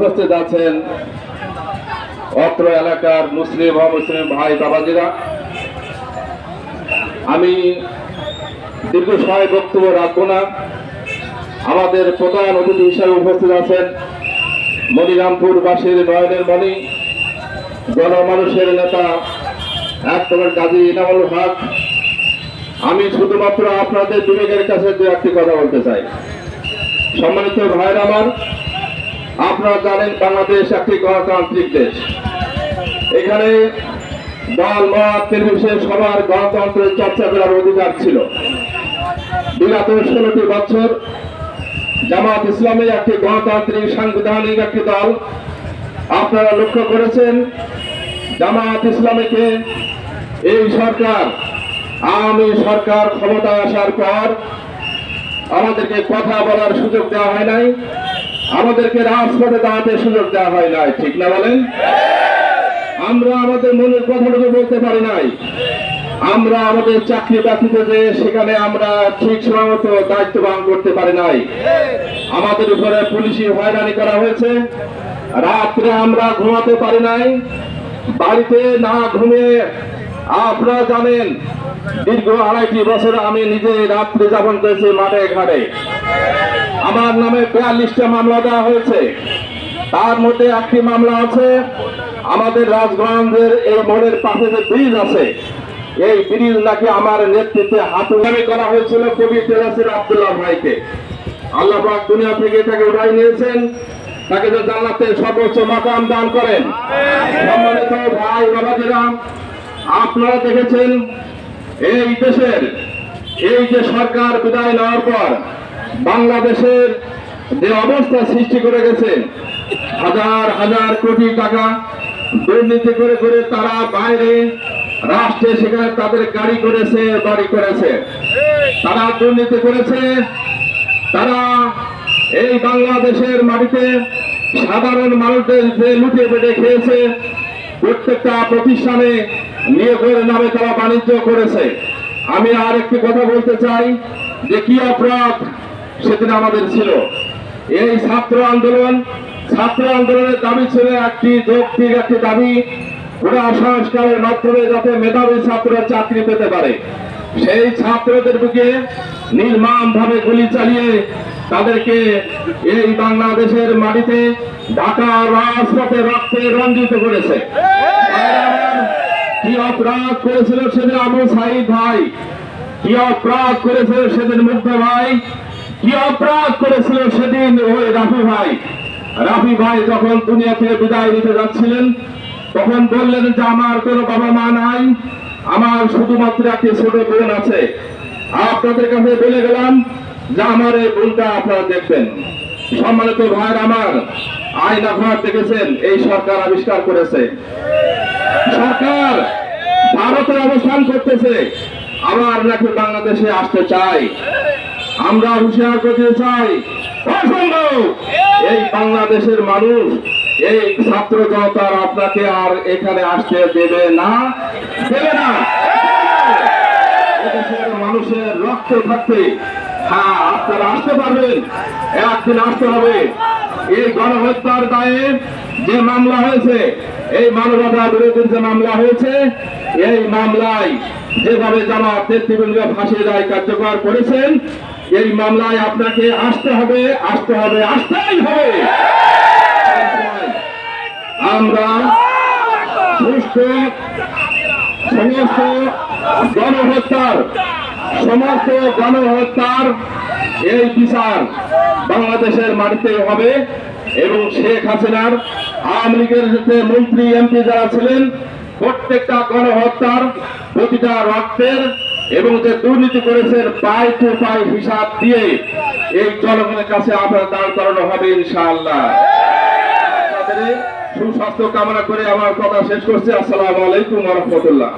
উপস্থিত আছেন অত্র এলাকার মুসলিম অমুসলিম ভাই বাবাজিরা। আমি দীর্ঘ সময় বক্তব্য রাখব না। আমাদের প্রধান অতিথি হিসাবে উপস্থিত আছেন মনিরামপুরবাসীর নয়নের মণি, গণমানুষের নেতা এক একদমের কাজী ইনামুল হক। আমি শুধুমাত্র আপনাদের বিবেকের কাছে দু একটি কথা বলতে চাই। সম্মানিত ভাইয়ের আমার আপনারা জানেন বাংলাদেশ একটি গণতান্ত্রিক দেশ। এখানে দল, মত, নির্বিশেষে সবার গণতন্ত্রের চর্চা করার অধিকার ছিল। বিগত ষোলোটি বছর জামাত ইসলামী একটি গণতান্ত্রিক সাংবিধানিক একটি দল। আপনারা লক্ষ্য করেছেন, জামাত ইসলামীকে এই সরকার, আওয়ামী সরকার ক্ষমতা আসার পর আমাদেরকে কথা বলার সুযোগ দেওয়া হয় নাই। আমাদেরকে রাজপথে দাঁড়াতে সুযোগ দেওয়া হয় নাই, ঠিক না বলেন? আমরা আমাদের মনের কথাটুকু বলতে পারি নাই। আমরা আমাদের চাকরি বাকরিতে যে সেখানে আমরা ঠিক সময় মতো দায়িত্ব পালন করতে পারি নাই। আমাদের উপরে পুলিশি হয়রানি করা হয়েছে। রাত্রে আমরা ঘুমাতে পারি নাই। বাড়িতে না ঘুমিয়ে আপনারা জানেন, দীর্ঘ আড়াইটি বছর আমি নিজে রাত্রি যাপন করেছি মাঠে ঘাটে। আমার নামে বিয়াল্লিশটা মামলা দেওয়া হয়েছে। তার মধ্যে একটি মামলা আছে। আমাদের রাজগঞ্জের এই মোড়ের পাশে যে ব্রিজ আছে এই ব্রিজ নাকি আমার নেতৃত্বে হাতুগামি করা হয়েছিল কবি তেলাসির আব্দুল্লাহ ভাইকে। আল্লাহ পাক দুনিয়া থেকে তাকে উঠাই নিয়েছেন। তাকে যে জান্নাতে সর্বোচ্চ মাকাম দান করেন। সম্মানিত ভাই বাবাজিরা আপনারা দেখেছেন এই দেশের এই যে সরকার বিদায় নেওয়ার পর বাংলাদেশের যে অবস্থা সৃষ্টি করে গেছে, হাজার হাজার কোটি টাকা দুর্নীতি করে করে তারা বাইরে রাষ্ট্রে সেখানে তাদের গাড়ি করেছে, বাড়ি করেছে। তারা দুর্নীতি করেছে, তারা এই বাংলাদেশের মাটিতে সাধারণ মানুষদের যে লুটে পেটে খেয়েছে, প্রত্যেকটা প্রতিষ্ঠানে নিয়োগের নামে তারা বাণিজ্য করেছে। আমি আর একটি কথা বলতে চাই, যে কি অপরাধ সেদিন আমাদের ছিল। এই ছাত্র আন্দোলন, ছাত্র আন্দোলনের দাবি ছিল একটি যৌক্তিক, একটি দাবি। পুরা সংস্কারের মাধ্যমে যাতে মেধাবী ছাত্ররা চাকরি পেতে পারে। সেই ছাত্রদের বুকে নির্মাণ ভাবে গুলি চালিয়ে তাদেরকে এই বাংলাদেশের মাটিতে ঢাকা রাজপথে রক্তে রঞ্জিত করেছে। কি অপরাধ করেছিল সেদিন আবু সাইদ ভাই? কি অপরাধ করেছিল সেদিন মুগ্ধ ভাই? কি অপরাধ করেছিল সেদিন ওই রাফি ভাই? রাফি ভাই যখন দুনিয়া থেকে বিদায় নিতে যাচ্ছিলেন, তখন বললেন যে আমার কোনো বাবা মা নাই, আমার শুধুমাত্র একটি ছোট বোন আছে। আপনাদের কাছে বলে গেলাম যে আমার এই বোনটা আপনারা দেখবেন। সম্মানিত ভাইয়ের আমার আয়না ঘর দেখেছেন, এই সরকার আবিষ্কার করেছে। সরকার ভারতে অবস্থান করতেছে, আবার নাকি বাংলাদেশে আসতে চাই আমরা হুঁশিয়ার করতে চাই। এই বাংলাদেশের মানুষ, এই ছাত্র জনতার আপনাকে আর এখানে আসতে দেবে না দেবে না। মানুষের রক্ত থাকতে হ্যাঁ আপনারা আসতে পারবেন, একদিন আসতে হবে। এই গণহত্যার দায়ে যে মামলা হয়েছে, এই মানবতা বিরোধীর যে মামলা হয়েছে, এই মামলায় যেভাবে জামাত নেতৃবৃন্দ ফাঁসির রায় কার্যকর করেছেন এই মামলায় আপনাকে আসতে হবে আসতে হবে, আসতেই হবে। আমরা সুস্থ সমস্ত গণহত্যার সমস্ত গণহত্যার এই বিচার বাংলাদেশের মাটিতে হবে এবং শেখ হাসিনার আওয়ামী লীগের যে মন্ত্রী এমপি যারা ছিলেন, প্রত্যেকটা গণহত্যার প্রতিটা রক্তের এবং যে দুর্নীতি করেছেন পাই টু পাই হিসাব দিয়ে এই জনগণের কাছে আপনার দাঁড় করানো হবে ইনশাআল্লাহ। সুস্বাস্থ্য কামনা করে আমার কথা শেষ করছি। আসসালামু আলাইকুম রহমতুল্লাহ।